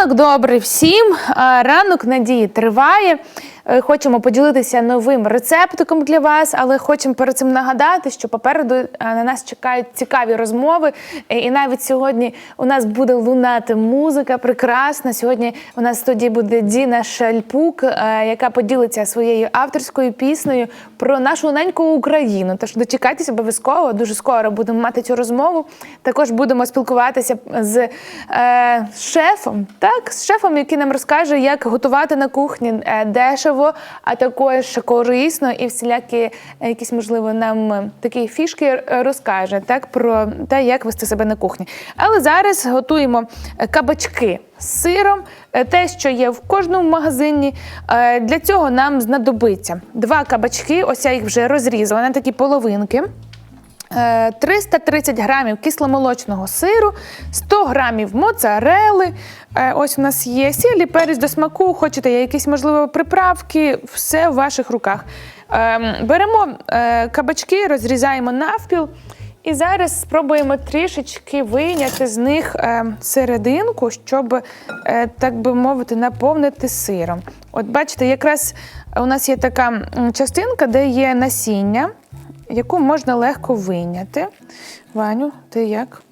Ранок добрий всім. Ранок надії триває. Е, Хочемо поділитися новим рецептиком для вас, але хочемо перед цим нагадати, що попереду е, на нас чекають цікаві розмови. Е, І навіть сьогодні у нас буде лунати музика прекрасна. Сьогодні у нас студії буде Діна Шальпук, яка поділиться своєю авторською піснею про нашу неньку Україну. Тож дочекайтесь обов'язково. Дуже скоро будемо мати цю розмову. Також будемо спілкуватися з е, шефом, так, з шефом, який нам розкаже, як готувати на кухні е, дешево, а також корисно і всілякі е, якісь, можливо, нам е, такі фішки е, розкаже так про те, як вести себе на кухні. Але зараз готуємо кабачки з сиром, те, що є в кожному магазині. Для цього нам знадобиться два кабачки. Ось я їх вже розрізала на такі половинки. Е, 330 грамів кисломолочного сиру, 100 грамів моцарели. Е, Ось у нас є сіль і перець до смаку. Хочете якісь, можливо, приправки, все в ваших руках. Ем, Беремо е, кабачки, розрізаємо навпіл. І зараз спробуємо трішечки вийняти з них е, серединку, щоб, е, так би мовити, наповнити сиром. От бачите, якраз у нас є така частинка, де є насіння яку можна легко вийняти. Ваню, ти як?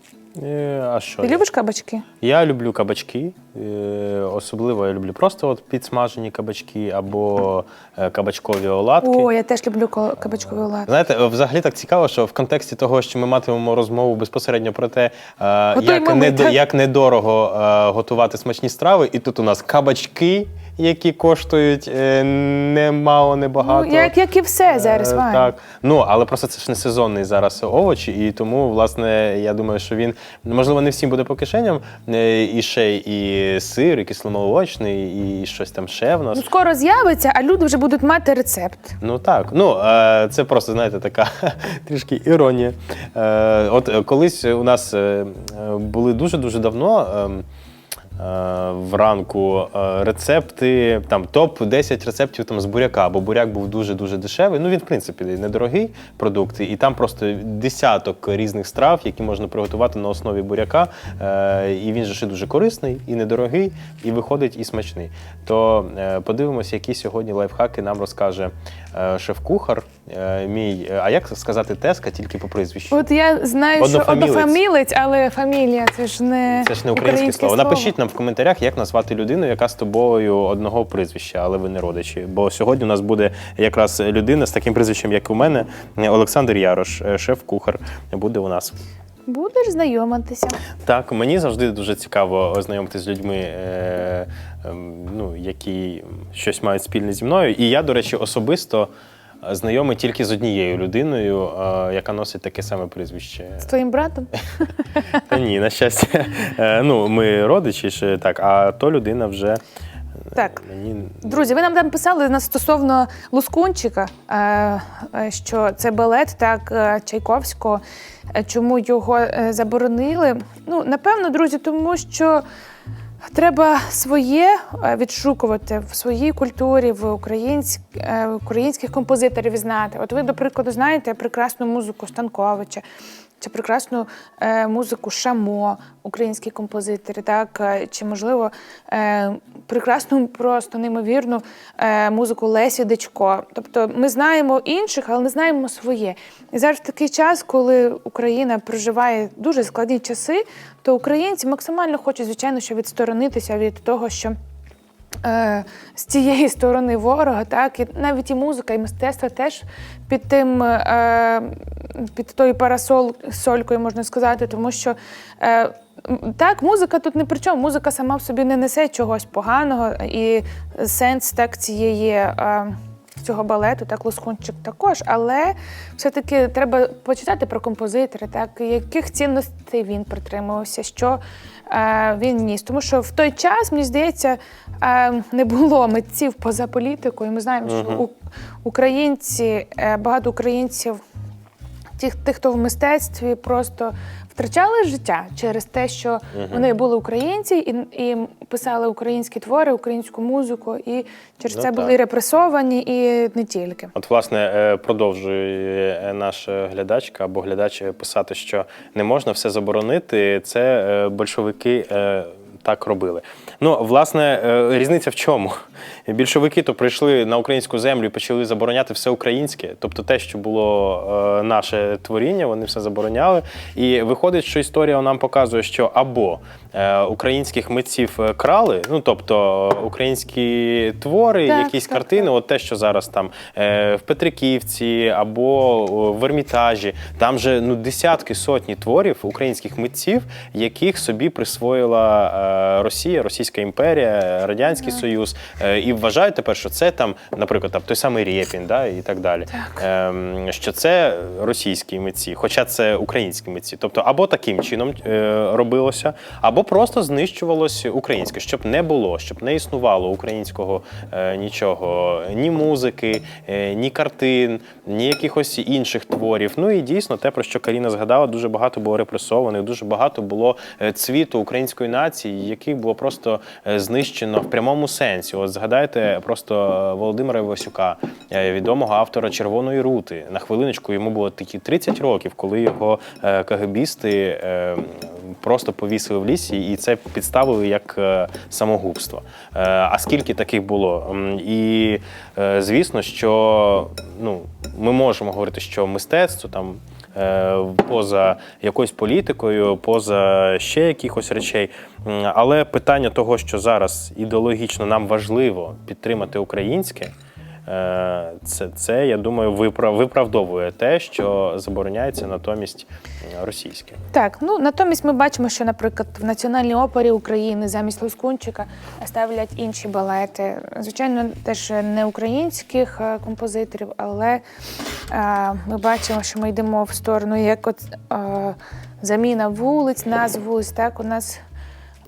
Е, А що? Ти я? любиш кабачки? Я люблю кабачки. е, Особливо я люблю просто от підсмажені кабачки або е, кабачкові оладки. О, я теж люблю ко- кабачковий лад. Знаєте, взагалі так цікаво, що в контексті того, що ми матимемо розмову безпосередньо про те, е, Готуємо як, ми, недо- так. як недорого е, готувати смачні страви, і тут у нас кабачки, які коштують е, немало, небагато. Ну, як, як і все зараз, Е. Так. Ну, але просто це ж не сезонний зараз овоч, і тому, власне, я думаю, що він, можливо, не всім буде по кишеням. е, І ще і сир, і кисломолочний, і щось там ще в нас. Ну, скоро з'явиться, а люди вже будуть мати рецепт. Ну так, ну е, це просто знаєте така трішки іронія. Е, От е, колись у нас е, е, були дуже дуже давно. е, Вранку е, рецепти, там топ-10 рецептів там з буряка, бо буряк був дуже дуже дешевий. Ну він, в принципі, недорогий продукт, і там просто десяток різних страв, які можна приготувати на основі буряка. Е, І він же ще дуже корисний і недорогий, і виходить і смачний. То е, подивимося, які сьогодні лайфхаки нам розкаже е, шеф-кухар. е, Мій, е, а як сказати теска тільки по прізвищу? От я знаю, що Однофамілець. але фамілія це ж не Це ж не українське слово. Напишіть нам в коментарях, як назвати людину, яка з тобою одного прізвища, але ви не родичі. Бо сьогодні у нас буде якраз людина з таким прізвищем, як у мене, Олександр Ярош, е, шеф-кухар, буде у нас. Будеш знайомитися. Так, мені завжди дуже цікаво ознайомитися з людьми, е, ем, ну, які щось мають спільне зі мною. І я, до речі, особисто е, знайомий тільки з однією людиною, е, яка носить таке саме прізвище. З твоїм братом. Та ні, на щастя. Е, ну, ми родичі, ще так, а то людина вже. е, Так. Мені... Друзі, ви нам там писали на стосовно Лускунчика, е, е, що це балет так е, Чайковського. Е, Чому його е, заборонили? Ну, напевно, друзі, тому що треба своє е, відшукувати в своїй культурі, в українськ, е, українських композиторів знати. От ви, до прикладу, знаєте прекрасну музику Станковича. Чи прекрасну е, музику Шамо, українські композитори, так е, чи можливо е, прекрасну, просто неймовірну музику Лесі Дечко. Тобто ми знаємо інших, але не знаємо своє. І зараз в такий час, коли Україна проживає дуже складні часи, то українці максимально хочуть, звичайно, що відсторонитися від того, що е, з цієї сторони ворога, так, і навіть і музика, і мистецтво теж під тим, е, під тою парасолькою, можна сказати, тому що е, так, музика тут не при чому. Музика сама в собі не несе чогось поганого, і сенс так цієї. Е, Цього балету, так Лоскунчик також, але все-таки треба почитати про композитора, так яких цінностей він притримувався, що е, він ніс. Тому що в той час, мені здається, е, не було митців поза політикою. Ми знаємо, що у, українці, е, багато українців, тих, тих, хто в мистецтві, просто втрачали життя через те, що вони були українці і, і писали українські твори, українську музику, і через Ну, це так. були репресовані і не тільки. От, власне, е, продовжує е, наша глядачка або глядач писати, що не можна все заборонити. Це е, большевики. е, так робили. Ну, власне, е, різниця в чому? Більшовики то прийшли на українську землю і почали забороняти все українське, тобто те, що було е, наше творіння, вони все забороняли. І виходить, що історія нам показує, що або е, українських митців е, крали, ну тобто українські твори, Так, якісь так, картини, от те, що зараз там е, в Петриківці або в Ермітажі, там же ну десятки сотні творів українських митців, яких собі присвоїла е, Росія, Російська імперія, Радянський Союз, е, і вважають тепер, що це там, наприклад, там той самий Рєпін, да, і так далі. Ем, що це російські митці, хоча це українські митці. Тобто, або таким чином е, робилося, або просто знищувалось українське, щоб не було, щоб не існувало українського е, нічого, ні музики, е, ні картин, ні якихось інших творів. Ну і дійсно, те, про що Каріна згадала, дуже багато було репресованих, дуже багато було е, цвіту української нації, який було просто е, знищено в прямому сенсі. От згадайте просто е, Володимира Івасюка, е, відомого автора Червоної рути. На хвилиночку йому було такі 30 років, коли його е, КГБісти е, просто повісили в лісі, і це підставили як самогубство. А скільки таких було? І звісно, що ну, ми можемо говорити, що мистецтво там. Е, Поза якоюсь політикою, поза ще якихось речей. Але питання того, що зараз ідеологічно нам важливо підтримати українське, це, це я думаю, виправ- виправдовує те, що забороняється натомість російське. Так, ну натомість ми бачимо, що, наприклад, в Національній опері України замість Лускунчика ставлять інші балети. Звичайно, теж не українських е, композиторів, але е, ми бачимо, що ми йдемо в сторону як от е, заміна вулиць, назв вулиць. Так, у нас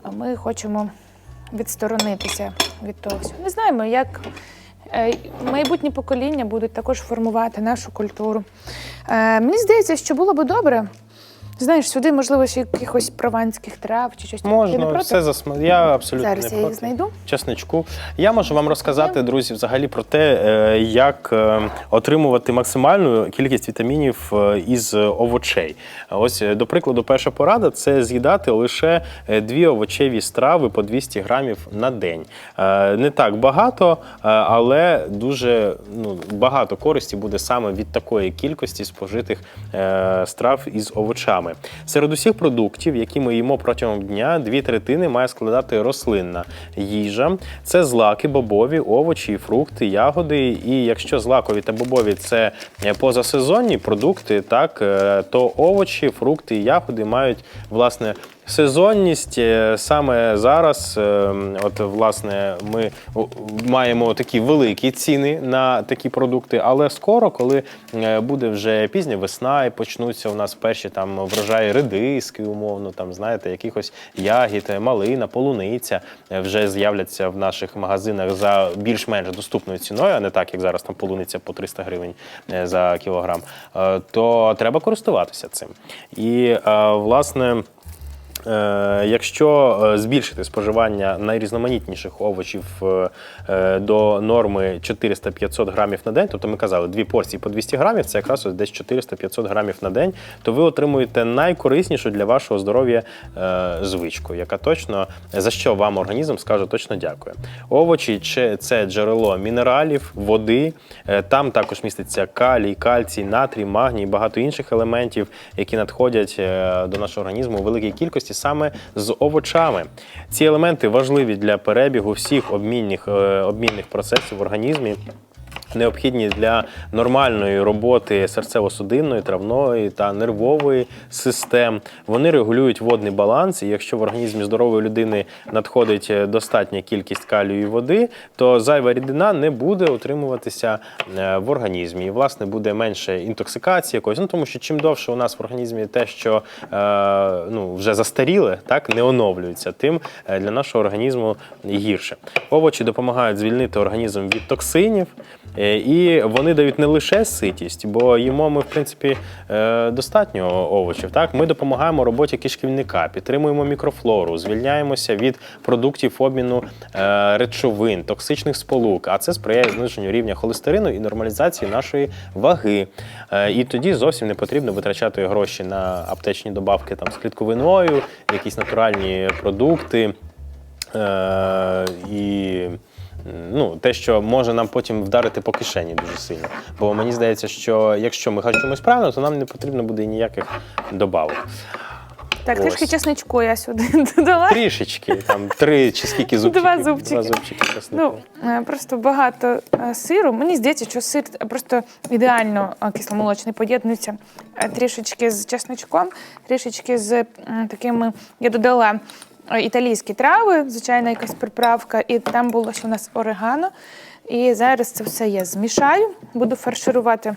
е, ми хочемо відсторонитися від того всього. Не знаємо, як. Е, Майбутні покоління будуть також формувати нашу культуру. Е, мені здається, що було би добре. Знаєш, сюди, можливо, ще якихось прованських трав чи щось таке. Ти не Можна проти? все засма. Я абсолютно Зараз не я їх знайду. Чесничку. Я можу вам розказати, друзі, взагалі про те, е, як е, отримувати максимальну кількість вітамінів е, із овочей. Ось, е, до прикладу, перша порада це з'їдати лише е, дві овочеві страви по 200 грамів на день. Е, Не так багато, е, але дуже ну, багато користі буде саме від такої кількості спожитих е, страв із овочами. Серед усіх продуктів, які ми їмо протягом дня, дві третини має складати рослинна їжа. Це злаки, бобові, овочі, фрукти, ягоди. І якщо злакові та бобові це е, позасезонні продукти, так е, то овочі, фрукти і ягоди мають власне. Сезонність е, саме зараз, е, от власне, ми маємо такі великі ціни на такі продукти, але скоро, коли е, буде вже пізня весна і почнуться у нас перші там врожаї редиски, умовно, там знаєте, якихось ягід, малина, полуниця вже з'являться в наших магазинах за більш-менш доступною ціною, а не так, як зараз там полуниця по 300 гривень за кілограм, то треба користуватися цим. І власне. Е, Якщо е, збільшити споживання найрізноманітніших овочів е, до норми 400-500 грамів на день, тобто ми казали, дві порції по 200 грамів, це якраз ось десь 400-500 грамів на день, то ви отримуєте найкориснішу для вашого здоров'я звичку, яка точно за що вам організм скаже точно дякую. Овочі це джерело мінералів, води. Там також міститься калій, кальцій, натрій, магній, багато інших елементів, які надходять до нашого організму у великій кількості саме з овочами. Ці елементи важливі для перебігу всіх обмінних, е, обмінних процесів в організмі. Необхідні для нормальної роботи серцево-судинної, травної та нервової систем. Вони регулюють водний баланс. І якщо в організмі здорової людини надходить е, достатня кількість калію і води, то зайва рідина не буде утримуватися е, в організмі. І, власне, буде менше інтоксикації якоїсь. Ну тому що чим довше у нас в організмі те, що е, ну, вже застаріле, так не оновлюється, тим для нашого організму гірше. Овочі допомагають звільнити організм від токсинів. Е, І вони дають не лише ситість, бо їмо ми, в принципі, е, достатньо овочів. Так, ми допомагаємо роботі кишківника, підтримуємо мікрофлору, звільняємося від продуктів обміну е, речовин, токсичних сполук. А це сприяє зниженню рівня холестерину і нормалізації нашої ваги. І тоді зовсім не потрібно витрачати гроші на аптечні добавки там з клітковиною, якісь натуральні продукти. І ну, те, що може нам потім вдарити по кишені дуже сильно. Бо мені здається, що якщо ми харчуємось правильно, то нам не потрібно буде ніяких добавок. Так, Ось. трішки чесничку я сюди додала. Трішечки, там три чи скільки зубчиків. Два зубчики. Два зубчики чеснику. Ну, е, просто багато е, сиру. Мені здається, що сир просто ідеально е, кисломолочний поєднується Е, трішечки з чесночком, трішечки з такими. Я додала е, італійські трави, звичайно, якась приправка, і там було ще у нас орегано. І зараз це все я змішаю, буду фарширувати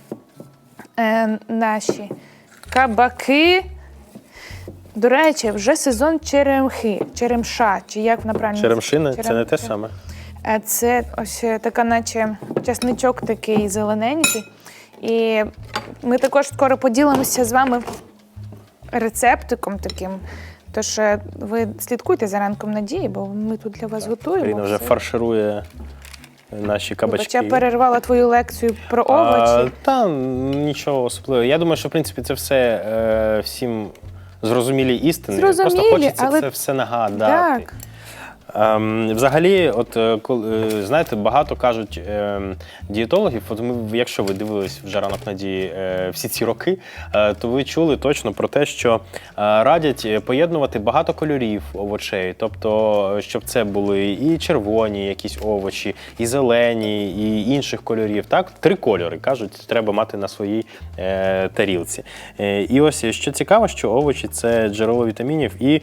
е, наші кабаки. До речі, вже сезон черемхи, черемша, чи як вона правильно Черемшина це не те саме. Е, Це ось е, така, наче часничок такий зелененький. І ми також скоро поділимося з вами рецептиком таким. Тож е, ви слідкуйте за ранком надії, бо ми тут для вас готуємо. Він вже все. фарширує наші кабачки. Я перервала твою лекцію про овочі. А, та нічого особливого. Я думаю, що в принципі це все е, всім зрозумілі істини. Просто хочеться але- це все нагадати. Так. Ем, взагалі, от е, е, знаєте, багато кажуть ем, дієтологів. От ми, якщо ви дивились вже ранок надії е, всі ці роки, то ви чули точно про те, що радять поєднувати багато кольорів овочей, тобто, щоб це були і червоні якісь овочі, і зелені, і інших кольорів. Так, три кольори кажуть, треба мати на своїй тарілці. І ось що цікаво, що овочі це джерело вітамінів і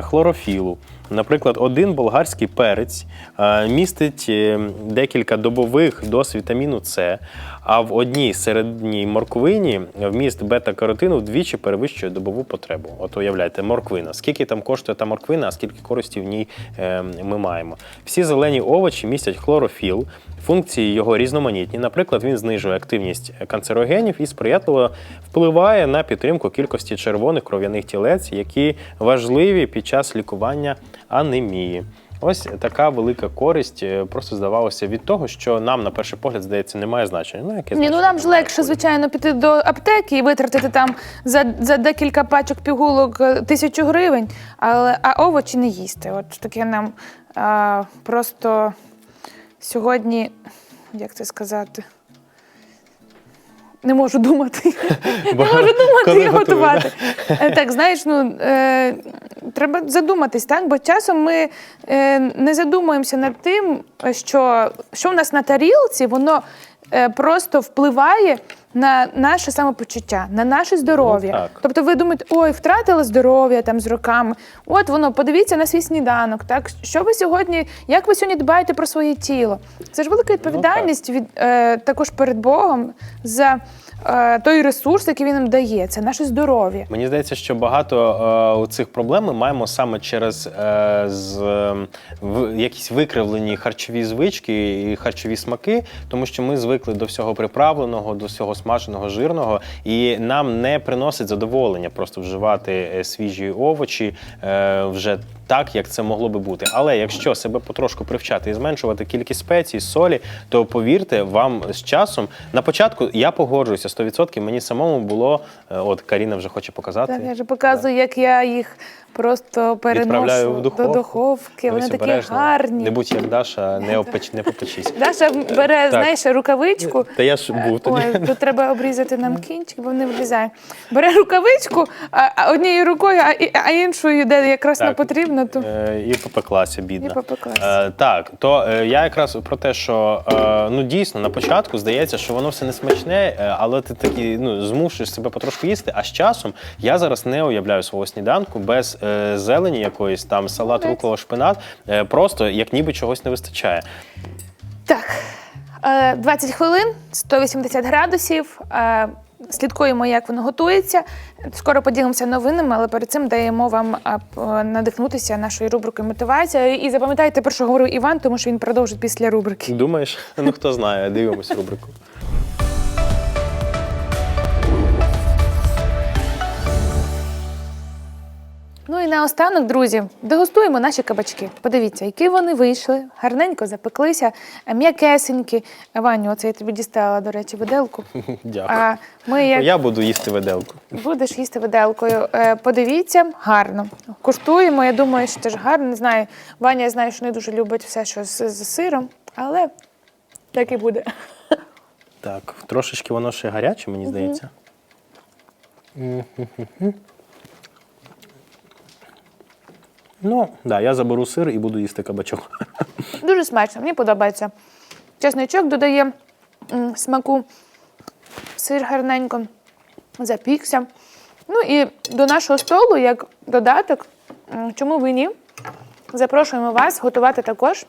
хлорофілу. Наприклад, один болгарський перець е, містить е, декілька добових доз вітаміну С, а в одній середній морквині вміст бета-каротину вдвічі перевищує добову потребу. От уявляйте, морквина. Скільки там коштує та морквина, а скільки користі в ній е, ми маємо. Всі зелені овочі містять хлорофіл, функції його різноманітні. Наприклад, він знижує активність канцерогенів і сприятливо впливає на підтримку кількості червоних кров'яних тілець, які важливі під час лікування анемії. Ось така велика користь е, просто здавалося від того, що нам на перший погляд здається немає значення. Ну яке Ні, ну нам ж легше, звичайно, піти до аптеки і витратити там за, за декілька пачок пігулок е, тисячу гривень, але а овочі не їсти. От таке нам а, просто сьогодні, як це сказати? Не можу думати. Не можу думати і готувати. Е, Так, знаєш, ну е, треба задуматись, так? Бо часом ми е, не задумуємося над тим, що, що в нас на тарілці, воно просто впливає на наше самопочуття, на наше здоров'я. Ну. Тобто ви думаєте, ой, втратила здоров'я там з роками. От воно, подивіться на свій сніданок. Так, що ви сьогодні, як ви сьогодні дбаєте про своє тіло? Це ж велика відповідальність від е, також перед Богом за е, той ресурс, який він нам дає. Це наше здоров'я. Мені здається, що багато е, цих проблем ми маємо саме через е, з, е, в, якісь викривлені харчові звички і харчові смаки, тому що ми звикли до всього приправленого, до всього смаженого, жирного, і нам не приносить задоволення просто вживати е, свіжі овочі е, вже так, як це могло би бути. Але якщо себе потрошку привчати і зменшувати кількість спецій, солі, то повірте, вам з часом на початку я погоджуюся 100%, Мені самому було, е, от Каріна вже хоче показати. Так, я вже показую, як я їх просто переношу в духовку. до духовки. Вони такі обережно. гарні. Не будь як Даша, не опеч, не попечись. Даша бере, Так. знаєш, рукавичку. Та я ж був тоді. Ой, тут треба обрізати нам кінчик, бо не влізає. Бере рукавичку, а, а однією рукою, а, іншою, де якраз не потрібно, то Е, І попеклася, бідна. І попеклася. Е, так, то е, я якраз про те, що ну дійсно на початку здається, що воно все не смачне, але ти таки ну, змушуєш себе потрошку їсти. А з часом я зараз не уявляю свого сніданку без зелені якоїсь там салат, Молодець. рукола, шпинат. Е, просто як ніби чогось не вистачає. Так, е, 20 хвилин, 180 градусів. е, Слідкуємо, як воно готується. Скоро поділимося новинами, але перед цим даємо вам е, п- надихнутися нашою рубрикою мотивація. І запам'ятайте, про що говорив Іван, тому що він продовжить після рубрики. Думаєш? Ну хто знає, дивимось рубрику. Ну і наостанок, друзі, дегустуємо наші кабачки. Подивіться, які вони вийшли, гарненько запеклися, е, м'якесенькі. Ваню, оце я тобі дістала, до речі, виделку. Дякую. А ми як Я буду їсти виделку. будеш їсти виделкою. Е, Подивіться, гарно. Куштуємо. Я думаю, що теж гарно. Не знаю. Ваня, я знаю, що не дуже любить все, що з, з сиром, але так і буде. Так, трошечки воно ще гаряче, мені здається. Ну, да, я заберу сир і буду їсти кабачок. Дуже смачно, мені подобається. Чесничок додає смаку, сир гарненько запікся. Ну і до нашого столу, як додаток, чому ви ні? Запрошуємо вас готувати також.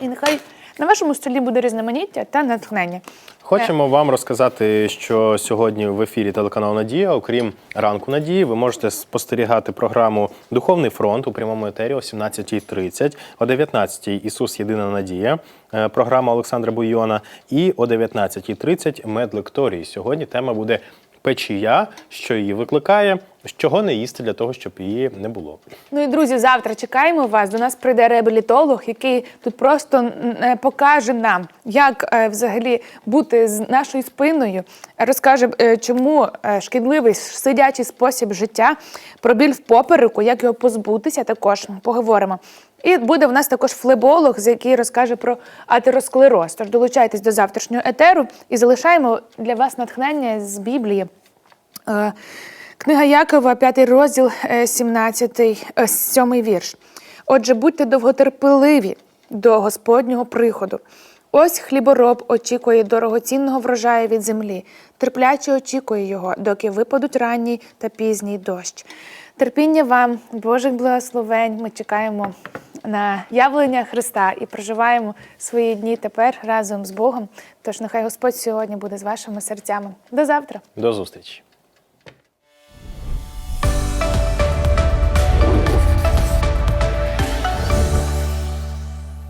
І нехай на вашому столі буде різноманіття та натхнення. Хочемо вам розказати, що сьогодні в ефірі телеканалу Надія, окрім ранку Надії, ви можете спостерігати програму Духовний фронт у прямому етері о 17.30, о 19.00 Ісус Єдина Надія, е, програма Олександра Буйона, і о 19.30 Медлекторій. Сьогодні тема буде печія, що її викликає, чого не їсти для того, щоб її не було. Ну і друзі, завтра чекаємо вас. До нас прийде реабілітолог, який тут просто покаже нам, як е, взагалі бути з нашою спиною, розкаже, е, чому е, шкідливий сидячий спосіб життя, про біль в попереку, як його позбутися, також поговоримо. І буде в нас також флеболог, з який розкаже про атеросклероз. Тож долучайтесь до завтрашнього етеру і залишаємо для вас натхнення з Біблії. Е, Книга Якова, 5 розділ, е, 17, е, 7 вірш. Отже, будьте довготерпеливі до Господнього приходу. Ось хлібороб очікує дорогоцінного врожаю від землі, терпляче очікує його, доки випадуть ранній та пізній дощ. Терпіння вам, Божих благословень. Ми чекаємо на явлення Христа і проживаємо свої дні тепер разом з Богом. Тож нехай Господь сьогодні буде з вашими серцями. До завтра. До зустрічі!